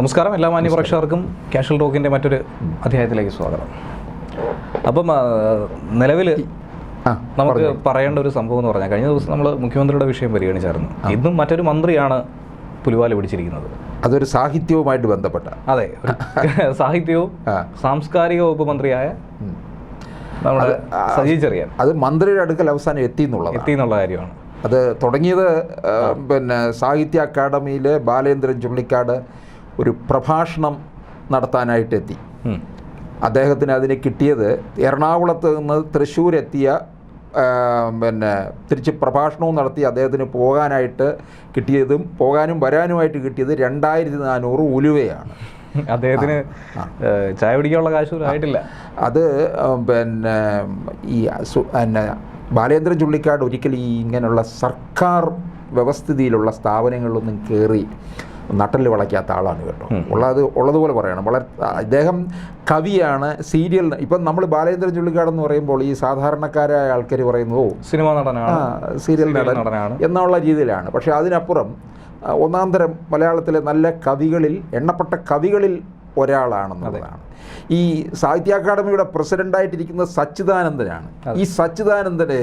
നമസ്കാരം എല്ലാ മാന്യ മാന്യപ്രേക്ഷകർക്കും കാഷ്വൽ ടോക്കിന്റെ മറ്റൊരു അധ്യായത്തിലേക്ക് സ്വാഗതം. അപ്പം നിലവിൽ നമുക്ക് പറയേണ്ട ഒരു സംഭവം എന്ന് പറഞ്ഞാൽ കഴിഞ്ഞ ദിവസം നമ്മൾ മുഖ്യമന്ത്രിയുടെ വിഷയം പരിഗണിച്ചായിരുന്നു. ഇന്നും മറ്റൊരു മന്ത്രിയാണ് പുലിവാല പിടിച്ചിരിക്കുന്നത്. അതൊരു സാഹിത്യവുമായിട്ട് ബന്ധപ്പെട്ട. അതെ സാഹിത്യവും. സാംസ്കാരിക വകുപ്പ് മന്ത്രിയായ നമ്മുടെ സജി ചെറിയാൻ. അത് മന്ത്രിയുടെ അടുക്കൽ അവസാനം എത്തി എന്നുള്ളത് എത്തി എന്നുള്ള കാര്യമാണ്. അത് തുടങ്ങിയത് പിന്നെ സാഹിത്യ അക്കാദമിയിലെ ബാലേന്ദ്രൻ ചുള്ളിക്കാട് ഒരു പ്രഭാഷണം നടത്താനായിട്ട് എത്തി അദ്ദേഹത്തിന് അതിന് കിട്ടിയത് എറണാകുളത്ത് നിന്ന് തൃശ്ശൂർ എത്തിയ പിന്നെ തിരിച്ച് പ്രഭാഷണവും നടത്തി അദ്ദേഹത്തിന് പോകാനായിട്ട് കിട്ടിയതും പോകാനും വരാനുമായിട്ട് കിട്ടിയത് രണ്ടായിരത്തി നാനൂറ് ഉലുവയാണ്. അദ്ദേഹത്തിന് ചായ പിടിക്കാനുള്ള കാശ് ആയിട്ടില്ല. അത് പിന്നെ ഈ പിന്നെ ബാലേന്ദ്രൻ ചുള്ളിക്കാട് ഒരിക്കലും ഈ ഇങ്ങനെയുള്ള സർക്കാർ വ്യവസ്ഥിതിയിലുള്ള സ്ഥാപനങ്ങളിലൊന്നും കയറി നട്ടൽ വളയ്ക്കാത്ത ആളാണ് കേട്ടോ. ഉള്ളത് ഉള്ളതുപോലെ പറയണം. വളരെ അദ്ദേഹം കവിയാണ് സീരിയൽ ഇപ്പം നമ്മൾ ബാലേന്ദ്രൻ ചുള്ളിക്കാട് എന്ന് പറയുമ്പോൾ ഈ സാധാരണക്കാരായ ആൾക്കാർ പറയുന്നത് ഓ സിനിമ നടനാണ്. സീരിയൽ നടൻ നടനാണ്. എന്നുള്ള രീതിയിലാണ്. പക്ഷേ അതിനപ്പുറം ഒന്നാം തരം മലയാളത്തിലെ നല്ല കവികളിൽ എണ്ണപ്പെട്ട കവികളിൽ ഒരാളാണെന്നുള്ളതാണ്. ഈ സാഹിത്യ അക്കാദമിയുടെ പ്രസിഡന്റായിട്ടിരിക്കുന്ന സച്ചിദാനന്ദനാണ്. ഈ സച്ചിദാനന്ദനെ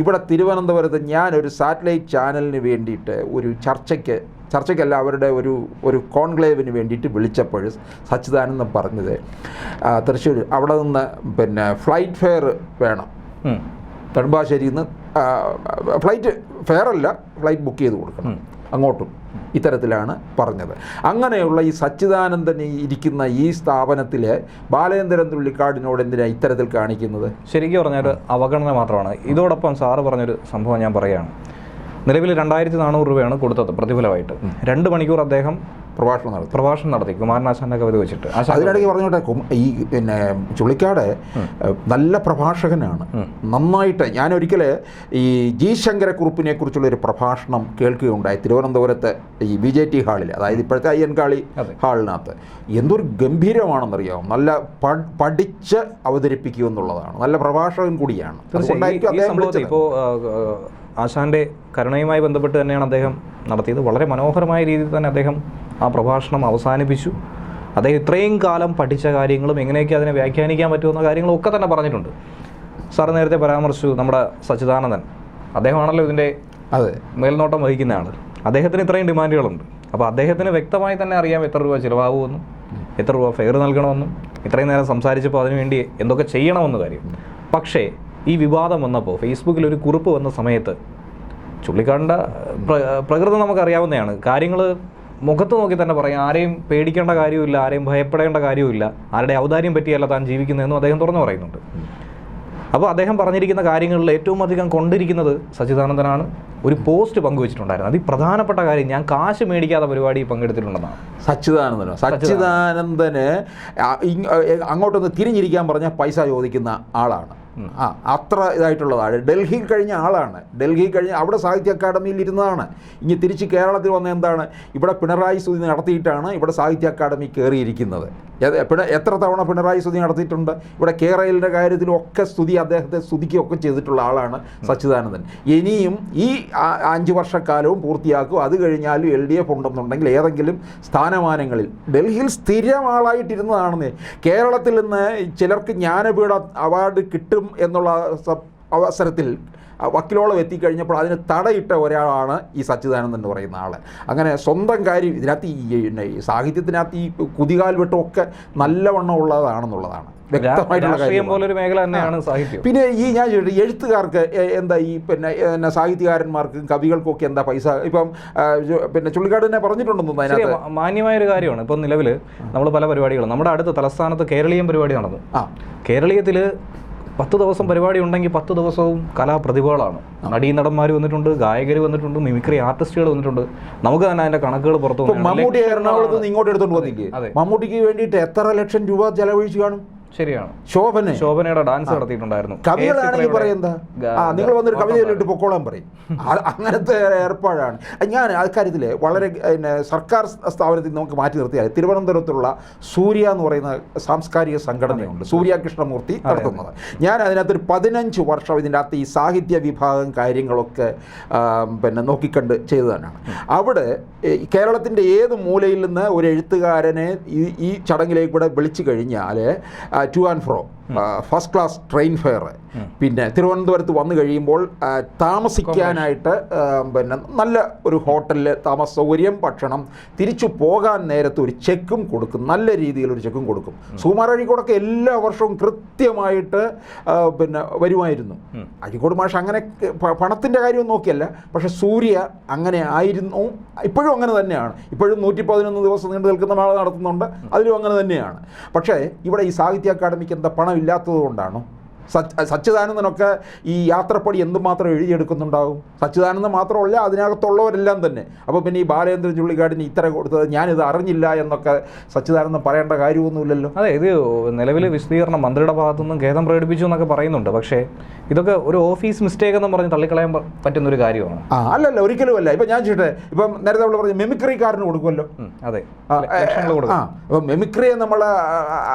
ഇവിടെ തിരുവനന്തപുരത്ത് ഞാനൊരു സാറ്റലൈറ്റ് ചാനലിന് വേണ്ടിയിട്ട് ഒരു ചർച്ചയ്ക്ക് ചർച്ചയ്ക്കല്ല അവരുടെ ഒരു ഒരു കോൺക്ലേവിന് വേണ്ടിയിട്ട് വിളിച്ചപ്പോൾ സച്ചിദാനന്ദൻ പറഞ്ഞത് തൃശ്ശൂർ അവിടെ നിന്ന് പിന്നെ ഫ്ലൈറ്റ് ഫെയർ വേണം. നെടുമ്പാശ്ശേരിയിൽ നിന്ന് ഫ്ലൈറ്റ് ഫെയറല്ല അല്ല ഫ്ലൈറ്റ് ബുക്ക് ചെയ്ത് കൊടുക്കണം. അങ്ങോട്ടും ഇത്തരത്തിലാണ് പറഞ്ഞത്. അങ്ങനെയുള്ള ഈ സച്ചിദാനന്ദൻ ഇരിക്കുന്ന ഈ സ്ഥാപനത്തിൽ ബാലേന്ദ്രൻ തുള്ളിക്കാടിനോട് എന്തിനാണ് ഇത്തരത്തിൽ കാണിക്കുന്നത്? ശരിക്കും പറഞ്ഞാൽ ഒരു അവഗണന മാത്രമാണ്. ഇതോടൊപ്പം സാറ് പറഞ്ഞൊരു സംഭവം ഞാൻ പറയുകയാണ്. നിലവിൽ രണ്ടായിരത്തി നാനൂറ് രൂപയാണ് കൊടുത്തത് പ്രതിഫലമായിട്ട്. രണ്ട് മണിക്കൂർ അദ്ദേഹം പ്രഭാഷണം നടത്തി. പ്രഭാഷണം നടത്തി. കുമാരനാശാന്റെ കവിത വെച്ചിട്ട്. അതിനിടയ്ക്ക് പറഞ്ഞോട്ടെ ഈ പിന്നെ ചുള്ളിക്കാട് നല്ല പ്രഭാഷകനാണ്. നന്നായിട്ട് ഞാൻ ഒരിക്കൽ ഈ ജി ശങ്കരക്കുറുപ്പിനെ കുറിച്ചുള്ള ഒരു പ്രഭാഷണം കേൾക്കുകയുണ്ടായി തിരുവനന്തപുരത്ത് ഈ ബി ജെ ടി ഹാളിൽ അതായത് ഇപ്പോഴത്തെ അയ്യൻകാളി. ഹാളിനകത്ത്. എന്തൊരു ഗംഭീരമാണെന്നറിയാം? നല്ല പഠിച്ച് അവതരിപ്പിക്കുക എന്നുള്ളതാണ് നല്ല പ്രഭാഷകൻ കൂടിയാണ്. ഇപ്പോൾ ആശാന്റെ കരുണയുമായി ബന്ധപ്പെട്ട് തന്നെയാണ് അദ്ദേഹം നടത്തിയത്. വളരെ മനോഹരമായ രീതിയിൽ തന്നെ അദ്ദേഹം ആ പ്രഭാഷണം അവസാനിപ്പിച്ചു. അദ്ദേഹം ഇത്രയും കാലം പഠിച്ച കാര്യങ്ങളും എങ്ങനെയൊക്കെ അതിനെ വ്യാഖ്യാനിക്കാൻ പറ്റുമെന്ന കാര്യങ്ങളും ഒക്കെ തന്നെ പറഞ്ഞിട്ടുണ്ട്. സാർ നേരത്തെ പരാമർശിച്ചു നമ്മുടെ സച്ചിദാനന്ദൻ. അദ്ദേഹമാണല്ലോ ഇതിന്റെ അതെ. മേൽനോട്ടം വഹിക്കുന്ന ആൾ അദ്ദേഹത്തിന് ഇത്രയും ഡിമാൻഡുകളുണ്ട്. അപ്പോൾ അദ്ദേഹത്തിന് വ്യക്തമായി തന്നെ അറിയാം എത്ര രൂപ ചിലവാകുമെന്നും എത്ര രൂപ ഫെയർ നൽകണമെന്നും ഇത്രയും നേരം സംസാരിച്ചപ്പോൾ അതിനുവേണ്ടി എന്തൊക്കെ ചെയ്യണമെന്ന കാര്യം. പക്ഷേ ഈ വിവാദം വന്നപ്പോൾ ഫേസ്ബുക്കിൽ ഒരു കുറിപ്പ് വന്ന സമയത്ത് ചുള്ളിക്കാടിന്റെ പ്ര- പ്രകൃതം നമുക്കറിയാവുന്നതാണ്. കാര്യങ്ങൾ മുഖത്ത് നോക്കി തന്നെ പറയാം. ആരെയും പേടിക്കേണ്ട കാര്യമില്ല ആരെയും ഭയപ്പെടേണ്ട കാര്യമില്ല ആരുടെ ഔദാര്യം പറ്റിയല്ല താൻ ജീവിക്കുന്നതെന്നും അദ്ദേഹം തുറന്നു പറയുന്നുണ്ട്. അപ്പോൾ അദ്ദേഹം പറഞ്ഞിരിക്കുന്ന കാര്യങ്ങളിൽ ഏറ്റവും അധികം കൊണ്ടിരിക്കുന്നത് സച്ചിദാനന്ദനാണ്. ഒരു പോസ്റ്റ് പങ്കുവച്ചിട്ടുണ്ടായിരുന്നു. അത് പ്രധാനപ്പെട്ട കാര്യം ഞാൻ കാശ് മേടിക്കാത്ത പരിപാടി പങ്കെടുത്തിട്ടുണ്ടെന്നാണ്. സച്ചിദാനന്ദനോ? സച്ചിദാനന്ദന് അങ്ങോട്ടൊന്ന് തിരിഞ്ഞിരിക്കാൻ പറഞ്ഞാൽ പൈസ ചോദിക്കുന്ന ആളാണ്. ആ അത്ര ഇതായിട്ടുള്ളതാണ്. ഡൽഹിയിൽ കഴിഞ്ഞ ആളാണ്. ഡൽഹി കഴിഞ്ഞ അവിടെ സാഹിത്യ അക്കാദമിയിൽ ഇരുന്നതാണ്. ഇനി തിരിച്ച് കേരളത്തിൽ വന്ന എന്താണ്? ഇവിടെ പിണറായി സ്തുതി നടത്തിയിട്ടാണ് ഇവിടെ സാഹിത്യ അക്കാദമി കയറിയിരിക്കുന്നത്. എത്ര തവണ പിണറായി സ്തുതി നടത്തിയിട്ടുണ്ട്? ഇവിടെ കേരളിന്റെ കാര്യത്തിലും ഒക്കെ സ്തുതി അദ്ദേഹത്തെ സ്തുതിക്കുകയൊക്കെ ചെയ്തിട്ടുള്ള ആളാണ് സച്ചിദാനന്ദൻ. ഇനിയും ഈ അഞ്ച് വർഷക്കാലവും പൂർത്തിയാക്കും. അത് കഴിഞ്ഞാലും എൽ ഡി എഫ് ഉണ്ടെന്നുണ്ടെങ്കിൽ ഏതെങ്കിലും സ്ഥാനമാനങ്ങളിൽ. ഡൽഹിയിൽ സ്ഥിരം ആളായിട്ടിരുന്നതാണെന്ന്. കേരളത്തിൽ നിന്ന് ചിലർക്ക് ജ്ഞാനപീഠ അവാർഡ് കിട്ടും എന്നുള്ള അവസരത്തിൽ വക്കീലോളം എത്തിക്കഴിഞ്ഞപ്പോൾ അതിന് തടയിട്ട ഒരാളാണ് ഈ സച്ചിദാനന്ദൻ എന്ന് പറയുന്ന ആൾ അങ്ങനെ സ്വന്തം കാര്യം ഇതിനകത്ത് ഈ സാഹിത്യത്തിനകത്ത് ഈ കുതികാൽ വെട്ടമൊക്കെ നല്ലവണ്ണം ഉള്ളതാണെന്നുള്ളതാണ്. വ്യക്തമായിട്ടുള്ള പിന്നെ ഈ ഞാൻ എഴുത്തുകാർക്ക് എന്താ ഈ പിന്നെ സാഹിത്യകാരന്മാർക്കും സാഹിത്യകാരന്മാർക്കും കവികൾക്കൊക്കെ എന്താ പൈസ? ഇപ്പം പിന്നെ ചുള്ളിക്കാട് തന്നെ പറഞ്ഞിട്ടുണ്ടെന്ന് അതിനകത്ത്. മാന്യമായ ഒരു കാര്യമാണ്. ഇപ്പം നിലവിൽ നമ്മൾ പല പരിപാടികളും നമ്മുടെ അടുത്ത തലസ്ഥാനത്ത് കേരളീയം പരിപാടി നടന്നു. ആ. കേരളീയത്തിൽ പത്ത് ദിവസം പരിപാടി ഉണ്ടെങ്കിൽ പത്ത് ദിവസവും കലാപ്രതിഭകളാണ്. നടീനടന്മാർ വന്നിട്ടുണ്ട് ഗായകർ വന്നിട്ടുണ്ട് മിമിക്രി ആർട്ടിസ്റ്റുകൾ വന്നിട്ടുണ്ട്. നമുക്ക് തന്നെ അതിന്റെ കണക്കുകൾ പുറത്തു മമ്മൂട്ടി എറണാകുളത്ത് ഇങ്ങോട്ട് എടുത്തോണ്ട് വന്നില്ലേ? മമ്മൂട്ടിക്ക് വേണ്ടിയിട്ട് എത്ര ലക്ഷം രൂപ ചെലവഴിച്ച് കാണും? ശരിയാണ്. ശോഭന. ശോഭനയുടെ ഡാൻസ് നടത്തിയിട്ടുണ്ടായിരുന്നു. കവികളാണെങ്കിൽ കെ.എസ്. പറയുന്നത് ആ നിങ്ങൾ വന്നൊരു ഓട്ടം കവിത ചൊല്ലിട്ട് പൊക്കോളാൻ പറയും. അങ്ങനത്തെ ഏർപ്പാടാണ്. ഞാൻ അക്കാര്യത്തിൽ വളരെ പിന്നെ സർക്കാർ സ്ഥാപനത്തിൽ നമുക്ക് മാറ്റി നിർത്തിയാൽ തിരുവനന്തപുരത്തുള്ള സൂര്യ എന്ന് പറയുന്ന സാംസ്കാരിക സംഘടനയുണ്ട്. സൂര്യ കൃഷ്ണമൂർത്തി നടത്തുന്നത്. ഞാൻ അതിനകത്തൊരു പതിനഞ്ച് വർഷം ഇതിന്റെ അകത്ത് ഈ സാഹിത്യ വിഭാഗം കാര്യങ്ങളൊക്കെ പിന്നെ നോക്കിക്കണ്ട് ചെയ്തതാണ് അവിടെ കേരളത്തിന്റെ കേരളത്തിന്റെ ഏത് മൂലയിൽ നിന്ന് ഒരു എഴുത്തുകാരനെ ഈ ഈ ചടങ്ങിലേക്ക് കൂടെ വിളിച്ചു കഴിഞ്ഞാൽ to and fro first class train fare പിന്നെ തിരുവനന്തപുരത്ത് വന്നു കഴിയുമ്പോൾ താമസിക്കാനായിട്ട് പിന്നെ നല്ല ഒരു ഹോട്ടലിൽ താമസ സൗകര്യം ഭക്ഷണം തിരിച്ചു പോകാൻ നേരത്ത് ഒരു ചെക്കും കൊടുക്കും. നല്ല രീതിയിൽ ഒരു ചെക്കും കൊടുക്കും. സുകുമാർ അഴീക്കോടൊക്കെ എല്ലാ വർഷവും കൃത്യമായിട്ട് പിന്നെ വരുമായിരുന്നു. അഴീക്കോട് മാഷ് അങ്ങനെ പണത്തിന്റെ കാര്യം നോക്കിയല്ല. പക്ഷേ സൂര്യ അങ്ങനെ ആയിരുന്നു ഇപ്പോഴും അങ്ങനെ തന്നെയാണ്. ഇപ്പോഴും നൂറ്റി പതിനൊന്ന് ദിവസം നീണ്ടു നിൽക്കുന്ന മേള നടത്തുന്നുണ്ട്. അതിലും അങ്ങനെ തന്നെയാണ്. പക്ഷേ ഇവിടെ ഈ സാഹിത്യ അക്കാദമിക്ക് എന്താ പണം ഇല്ലാത്തത് കൊണ്ടാണോ? സച്ചിദാനന്ദനൊക്കെ ഈ യാത്രപ്പടി എന്തുമാത്രം എഴുതിയെടുക്കുന്നുണ്ടാവും? സച്ചിദാനന്ദൻ മാത്രമല്ല അതിനകത്തുള്ളവരെല്ലാം തന്നെ. അപ്പോൾ പിന്നെ ഈ ബാലേന്ദ്രൻ ചുള്ളിക്കാടിന് ഇത്ര കൊടുത്തത് ഞാനിത് അറിഞ്ഞില്ല എന്നൊക്കെ സച്ചിദാനന്ദൻ പറയേണ്ട കാര്യമൊന്നുമില്ലല്ലോ. അതെ ഇത് നിലവിൽ വിശദീകരണം മന്ത്രിയുടെ ഭാഗത്തു നിന്നും ഖേദം പ്രകടിപ്പിച്ചു എന്നൊക്കെ പറയുന്നുണ്ട്. പക്ഷേ ഇതൊക്കെ ഒരു ഓഫീസ് മിസ്റ്റേക്ക് എന്ന് പറഞ്ഞ് തള്ളിക്കളയാൻ പറ്റുന്ന ഒരു കാര്യമാണ്. ആ അല്ലല്ല ഒരിക്കലും അല്ല. ഇപ്പം ഞാൻ ചോട്ടെ ഇപ്പം നേരത്തെ നമ്മൾ മെമിക്രി മെമിക്രിക്കാരന് കൊടുക്കുമല്ലോ. അതെ. ആ അപ്പം മെമിക്രിയെ നമ്മൾ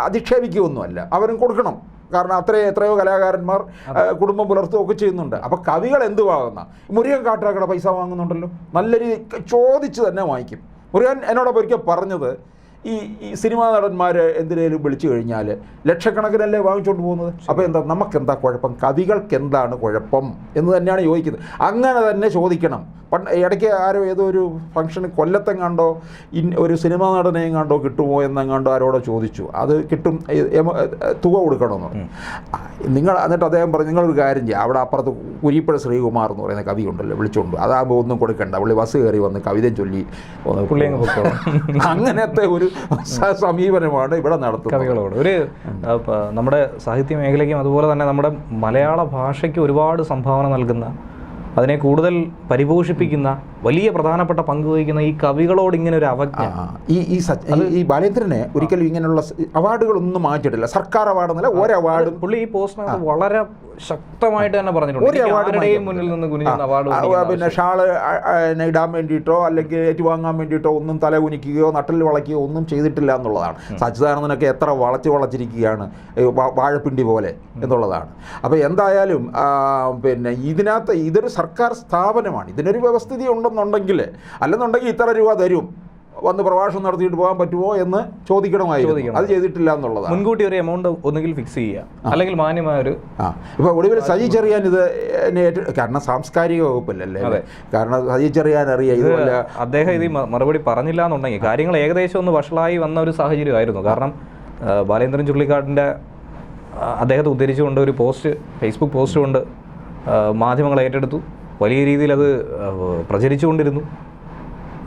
അധിക്ഷേപിക്കുകയൊന്നുമല്ല. അവരും കൊടുക്കണം. കാരണം അത്രയോ എത്രയോ കലാകാരന്മാർ കുടുംബം പുലർത്തുകയൊക്കെ ചെയ്യുന്നുണ്ട്. അപ്പോൾ കവികൾ എന്ത് വാങ്ങുന്ന? മുരുകൻ കാട്ടാക്കട പൈസ വാങ്ങുന്നുണ്ടല്ലോ. നല്ല രീതി ചോദിച്ച് തന്നെ വാങ്ങിക്കും. മുരുകൻ എന്നോടൊപ്പം ഒരിക്കൽ പറഞ്ഞത് ഈ ഈ സിനിമാ നടന്മാരെ എന്തിനേലും വിളിച്ചു കഴിഞ്ഞാൽ ലക്ഷക്കണക്കിനല്ലേ വാങ്ങിച്ചുകൊണ്ട് പോകുന്നത്? അപ്പോൾ എന്താ നമുക്കെന്താ കുഴപ്പം? കവികൾക്ക് എന്താണ് കുഴപ്പം എന്ന് തന്നെയാണ് ചോദിക്കുന്നത്. അങ്ങനെ തന്നെ ചോദിക്കണം. പണ്ട് ഇടയ്ക്ക് ആരോ ഏതോ ഒരു ഫംഗ്ഷന് കൊല്ലത്തെങ്ങാണ്ടോ ഇൻ ഒരു സിനിമാ നടനെയും കണ്ടോ കിട്ടുമോ എന്നെങ്ങാണ്ടോ ആരോടോ ചോദിച്ചു. അത് കിട്ടും തുക കൊടുക്കണമെന്ന് നിങ്ങൾ എന്നിട്ട് അദ്ദേഹം പറഞ്ഞു നിങ്ങളൊരു കാര്യം ചെയ്യുക അവിടെ അപ്പുറത്ത് കുരിപ്പുഴ ശ്രീകുമാർ എന്ന് പറയുന്ന കവി ഉണ്ടല്ലോ വിളിച്ചുകൊണ്ട് അതാകുമ്പോൾ ഒന്നും കൊടുക്കണ്ട. പുള്ളി ബസ് കയറി വന്ന് കവിത ചൊല്ലി അങ്ങനത്തെ ഒരു സമീപനമാണ് ഇവിടെ നടത്തുന്നത്. കവികളോട്. ഒരു നമ്മുടെ സാഹിത്യ മേഖലയ്ക്കും അതുപോലെ തന്നെ നമ്മുടെ മലയാള ഭാഷയ്ക്ക് ഒരുപാട് സംഭാവന നൽകുന്ന അതിനെ കൂടുതൽ പരിപോഷിപ്പിക്കുന്ന വലിയ പ്രധാനപ്പെട്ട പങ്ക് വഹിക്കുന്ന ഈ കവികളോട് ഇങ്ങനെ ഒരു അവജ്ഞ. ഈ ഈ ഈ- ബാലേന്ദ്രനെ ഒരിക്കലും ഇങ്ങനെയുള്ള അവാർഡുകൾ അവാർഡുകളൊന്നും മാറ്റിയിട്ടില്ല. സർക്കാർ അവാർഡ് എന്നല്ല ഒരു അവാർഡും പുള്ളി ഈ പോസ്റ്റിനകത്ത് വളരെ ശക്തമായിട്ട് തന്നെ പറഞ്ഞിട്ടുണ്ട്. മുന്നിൽ നിന്ന് അവാർഡ് പിന്നെ ഷാൾ ഇടാൻ വേണ്ടിയിട്ടോ അല്ലെങ്കിൽ ഏറ്റുവാങ്ങാൻ വേണ്ടിയിട്ടോ ഒന്നും തല കുനിക്കുകയോ നട്ടിൽ വളയ്ക്കുകയോ ഒന്നും ചെയ്തിട്ടില്ല എന്നുള്ളതാണ്. സച്ചിദാനന്ദനൊക്കെ എത്ര വളച്ച് വളച്ചിരിക്കുകയാണ് വാഴപ്പിണ്ടി പോലെ എന്നുള്ളതാണ്. അപ്പോൾ എന്തായാലും പിന്നെ ഇതിനകത്ത് ഇതൊരു സർക്കാർ സ്ഥാപനമാണ്. ഇതിനൊരു വ്യവസ്ഥിതി ഉണ്ടെന്നുണ്ടെങ്കിൽ അല്ലെന്നുണ്ടെങ്കിൽ ഇത്ര രൂപ തരും. വന്ന് പ്രഭാഷണം നടത്തിയിട്ട് പോകാൻ പറ്റുമോ എന്ന് ചോദിക്കണമായിരുന്നു. അത് ചെയ്തിട്ടില്ല എന്നുള്ളത് മുൻകൂട്ടി ഒരു എമൗണ്ട് ഒന്നുകിൽ ഫിക്സ് ചെയ്യുക. അല്ലെങ്കിൽ മാന്യമായ ഒരു ആ. ഇപ്പോൾ ഒടുവിൽ സജി ചെറിയാൻ ഇത് കാരണം സാംസ്കാരിക വകുപ്പല്ലേ കാരണം സജി ചെറിയാൻ അറിയാം. ഇതുപോലെ അദ്ദേഹം ഇത് മറുപടി പറഞ്ഞില്ല എന്നുണ്ടെങ്കിൽ കാര്യങ്ങൾ ഏകദേശം ഒന്ന് വഷളായി വന്ന ഒരു സാഹചര്യമായിരുന്നു. കാരണം ബാലേന്ദ്രൻ ചുള്ളിക്കാടിന്റെ ആ, അദ്ദേഹത്തെ ഉദ്ധരിച്ചുകൊണ്ട് ഒരു പോസ്റ്റ് ഫേസ്ബുക്ക് പോസ്റ്റ് കൊണ്ട് മാധ്യമങ്ങൾ ഏറ്റെടുത്തു. വലിയ രീതിയിൽ അത് പ്രചരിച്ചുകൊണ്ടിരുന്നു.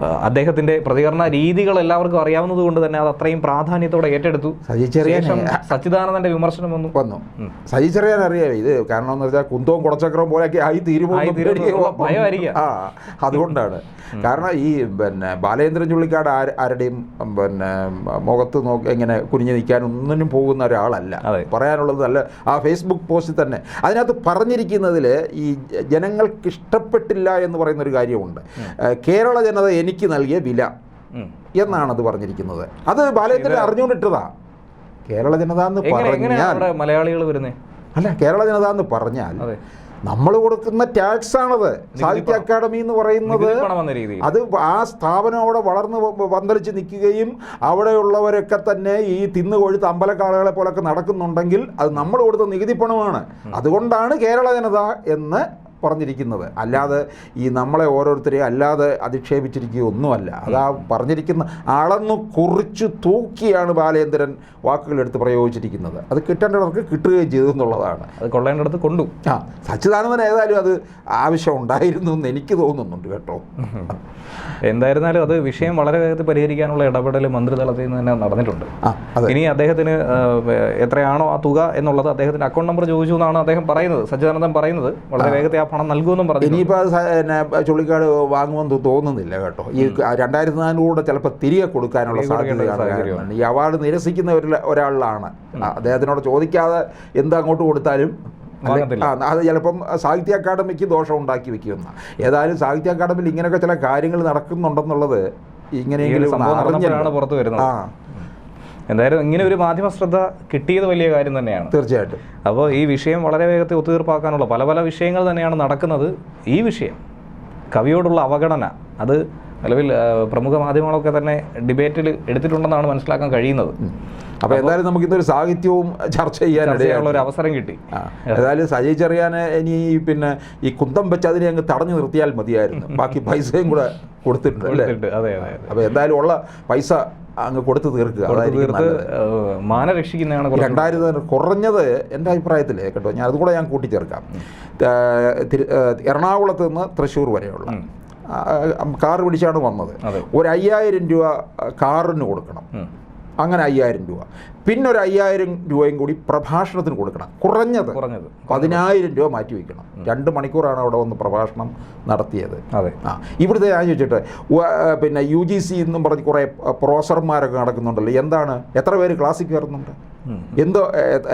ആ, അദ്ദേഹത്തിന്റെ പ്രതികരണ രീതികൾ എല്ലാവർക്കും അറിയാവുന്നത് കൊണ്ട് തന്നെ അത് അത്രയും പ്രാധാന്യത്തോടെ ഏറ്റെടുത്തു. ശേഷം സച്ചിദാനന്ദന്റെ വിമർശനം വന്നു. വന്നു. സജി ചെറിയാൻ അറിയാം ഇത് കാരണം എന്ന് വെച്ചാൽ കുന്തവും കുടച്ചക്രവും പോലെയൊക്കെ ആയി തീരുമോ ഭയമായിരിക്കാം. ആ അതുകൊണ്ടാണ്. കാരണം ഈ പിന്നെ ബാലേന്ദ്രൻ ചുള്ളിക്കാട് ആര് ആരുടെയും പിന്നെ മുഖത്ത് നോക്കി ഇങ്ങനെ കുനിഞ്ഞു നിൽക്കാൻ ഒന്നിനും പോകുന്ന ഒരാളല്ല. പറയാനുള്ളത് നല്ല ആ ഫേസ്ബുക്ക് പോസ്റ്റിൽ തന്നെ. അതിനകത്ത് പറഞ്ഞിരിക്കുന്നതിൽ ഈ ജനങ്ങൾക്ക് ഇഷ്ടപ്പെട്ടില്ല എന്ന് പറയുന്ന ഒരു കാര്യമുണ്ട് കേരള ജനത എനിക്ക് നൽകിയ വില എന്നാണ് അത് പറഞ്ഞിരിക്കുന്നത്. അത് ബാലയത്തിൽ അറിഞ്ഞുകൊണ്ടിട്ടതാ. കേരള ജനത എന്ന് പറഞ്ഞാൽ മലയാളികൾ വരുന്നത് അല്ല കേരള ജനത എന്ന് പറഞ്ഞാൽ നമ്മൾ കൊടുക്കുന്ന ടാക്സ് ആണത്. സാഹിത്യ അക്കാദമി എന്ന് പറയുന്നത് അത് ആ സ്ഥാപനം അവിടെ വളർന്ന് പന്തലിച്ച് നിൽക്കുകയും അവിടെയുള്ളവരൊക്കെ തന്നെ ഈ തിന്നു കൊഴുത്ത് അമ്പലക്കാളുകളെ പോലൊക്കെ നടക്കുന്നുണ്ടെങ്കിൽ അത് നമ്മൾ കൊടുത്ത നികുതി പണമാണ്. അതുകൊണ്ടാണ് കേരള ജനത എന്ന് പറഞ്ഞിരിക്കുന്നത്. അല്ലാതെ ഈ നമ്മളെ ഓരോരുത്തരെയും അല്ലാതെ അധിക്ഷേപിച്ചിരിക്കുകയൊന്നുമല്ല ആ പറഞ്ഞിരിക്കുന്ന അളന്നു കുറിച്ച് തൂക്കിയാണ് ബാലേന്ദ്രൻ വാക്കുകളെടുത്ത് പ്രയോഗിച്ചിരിക്കുന്നത്. അത് കിട്ടേണ്ടവർക്ക് കിട്ടുകയും ചെയ്തു എന്നുള്ളതാണ്. അത് കൊള്ളേണ്ടടുത്ത് കൊണ്ടു. ആ സച്ചിദാനന്ദൻ ഏതായാലും അത് ആവശ്യം ഉണ്ടായിരുന്നു എന്ന് എനിക്ക് തോന്നുന്നുണ്ട് കേട്ടോ. എന്തായിരുന്നാലും അത് വിഷയം വളരെ വേഗത്തിൽ പരിഹരിക്കാനുള്ള ഇടപെടൽ മന്ത്രിതലത്തിൽ നിന്ന് തന്നെ നടന്നിട്ടുണ്ട്. ആ ഇനി അദ്ദേഹത്തിന് എത്രയാണോ ആ തുക എന്നുള്ളത് അദ്ദേഹത്തിന്റെ അക്കൗണ്ട് നമ്പർ ചോദിച്ചു എന്നാണ് അദ്ദേഹം പറയുന്നത്. സച്ചിദാനന്ദൻ പറയുന്നത് വളരെ വേഗത്തിൽ ആ പണം നൽകുമെന്നും പറഞ്ഞു ഇനിയിപ്പോൾ പിന്നെ ചുള്ളിക്കാട് വാങ്ങുമെന്ന് തോന്നുന്നില്ല കേട്ടോ. ഈ രണ്ടായിരത്തി നാനൂറ് ചിലപ്പോൾ തിരികെ കൊടുക്കാനുള്ള സാധ്യതയാണ് ഈ അവാർഡ് നിരസിക്കുന്ന ഒരു ഒരാളിലാണ്. അദ്ദേഹത്തിനോട് ചോദിക്കാതെ എന്ത് അങ്ങോട്ട് കൊടുത്താലും. അത് ചിലപ്പം സാഹിത്യ അക്കാദമിക്ക് ദോഷം ഉണ്ടാക്കി വെക്കുന്ന. ഏതായാലും സാഹിത്യ അക്കാദമിയിൽ ഇങ്ങനെയൊക്കെ ചില കാര്യങ്ങൾ നടക്കുന്നുണ്ടെന്നുള്ളത് ഇങ്ങനെയെങ്കിലും പുറത്ത് വരുന്നത്. ആ. എന്തായാലും ഇങ്ങനെ ഒരു മാധ്യമ ശ്രദ്ധ കിട്ടിയത് വലിയ കാര്യം തന്നെയാണ്. തീർച്ചയായിട്ടും. അപ്പോൾ ഈ വിഷയം വളരെ വേഗത്തിൽ ഒത്തുതീർപ്പാക്കാനുള്ള പല പല വിഷയങ്ങൾ തന്നെയാണ് നടക്കുന്നത് ഈ വിഷയം. കവിയോടുള്ള അവഗണന അത് നിലവിൽ പ്രമുഖ മാധ്യമങ്ങളൊക്കെ തന്നെ ഡിബേറ്റിൽ എടുത്തിട്ടുണ്ടെന്നാണ് മനസ്സിലാക്കാൻ കഴിയുന്നത്. അപ്പോൾ എന്തായാലും നമുക്ക് ഇന്നൊരു സാഹിത്യവും ചർച്ച ചെയ്യാൻ ചെയ്യാനുള്ള ഒരു അവസരം കിട്ടി. ഏതായാലും സജി ചെറിയാന് ഇനി പിന്നെ ഈ കുന്തം വെച്ച് അതിനെ അങ്ങ് തടഞ്ഞു നിർത്തിയാൽ മതിയായിരുന്നു. ബാക്കി പൈസയും കൂടെ കൊടുത്തിട്ടുണ്ട് അല്ലേ. അപ്പോൾ എന്തായാലും ഉള്ള പൈസ അങ്ങ് കൊടുത്തു തീർക്കുക. തീർത്ത് മാന രക്ഷിക്കുന്നതാണ് രണ്ടായിരത്തി കുറഞ്ഞത് എന്റെ അഭിപ്രായത്തിൽ കേട്ടോ. ഞാൻ അതുകൂടെ ഞാൻ കൂട്ടിച്ചേർക്കാം. എറണാകുളത്ത് നിന്ന് തൃശ്ശൂർ വരെയുള്ള കാർ പിടിച്ചാണ് വന്നത്. ഒരു അയ്യായിരം രൂപ കാറിന് കൊടുക്കണം. അങ്ങനെ അയ്യായിരം രൂപ. പിന്നെ ഒരു അയ്യായിരം രൂപയും കൂടി പ്രഭാഷണത്തിന് കൊടുക്കണം. കുറഞ്ഞത് കുറഞ്ഞത്. പതിനായിരം രൂപ മാറ്റി വയ്ക്കണം. രണ്ട് മണിക്കൂറാണ് അവിടെ വന്ന് പ്രഭാഷണം നടത്തിയത്. അതെ. ആ ഇവിടുത്തെ ഞാൻ ചോദിച്ചിട്ട് പിന്നെ യു ജി സി എന്നും പറഞ്ഞ് കുറേ പ്രൊഫസർമാരൊക്കെ നടക്കുന്നുണ്ടല്ലോ. എന്താണ്? എത്ര പേര് ക്ലാസ്സിൽ കയറുന്നുണ്ട്? എന്തോ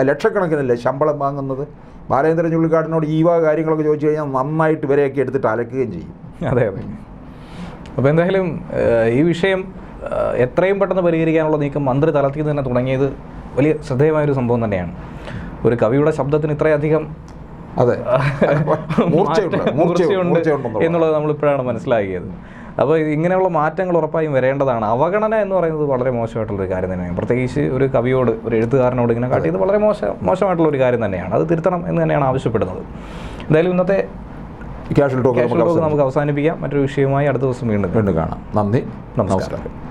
ലക്ഷക്കണക്കിനല്ലേ ശമ്പളം വാങ്ങുന്നത്? ബാലേന്ദ്രൻ ചുള്ളിക്കാടിനോട് ഈ വക കാര്യങ്ങളൊക്കെ ചോദിച്ചു കഴിഞ്ഞാൽ നന്നായിട്ട് ഇവരെയൊക്കെ എടുത്തിട്ട് അലക്കുകയും ചെയ്യും. അതെ അതെ. അപ്പോൾ എന്തായാലും ഈ വിഷയം എത്രയും പെട്ടെന്ന് പരിഹരിക്കാനുള്ള നീക്കം മന്ത്രി തലത്തിൽ തന്നെ തുടങ്ങിയത് വലിയ ശ്രദ്ധേയമായൊരു സംഭവം തന്നെയാണ്. ഒരു കവിയുടെ ശബ്ദത്തിന് ഇത്രയധികം അതെ. എന്നുള്ളത് നമ്മളിപ്പോഴാണ് മനസ്സിലാക്കിയത്. അപ്പോൾ ഇങ്ങനെയുള്ള മാറ്റങ്ങൾ ഉറപ്പായും വരേണ്ടതാണ്. അവഗണന എന്ന് പറയുന്നത് വളരെ മോശമായിട്ടുള്ളൊരു കാര്യം തന്നെയാണ്. പ്രത്യേകിച്ച് ഒരു കവിയോട് ഒരു എഴുത്തുകാരനോട് ഇങ്ങനെ കാട്ടിയത് വളരെ മോശം മോശമായിട്ടുള്ള ഒരു കാര്യം തന്നെയാണ്. അത് തിരുത്തണം എന്ന് തന്നെയാണ് ആവശ്യപ്പെടുന്നത്. എന്തായാലും ഇന്നത്തെ ക്യാഷ്വൽ ടോക്ക് നമുക്ക് അവസാനിപ്പിക്കാം. മറ്റൊരു വിഷയവുമായി അടുത്ത ദിവസം വീണ്ടും കാണാം. വീണ്ടും കാണാം. നന്ദി. നമസ്കാരം.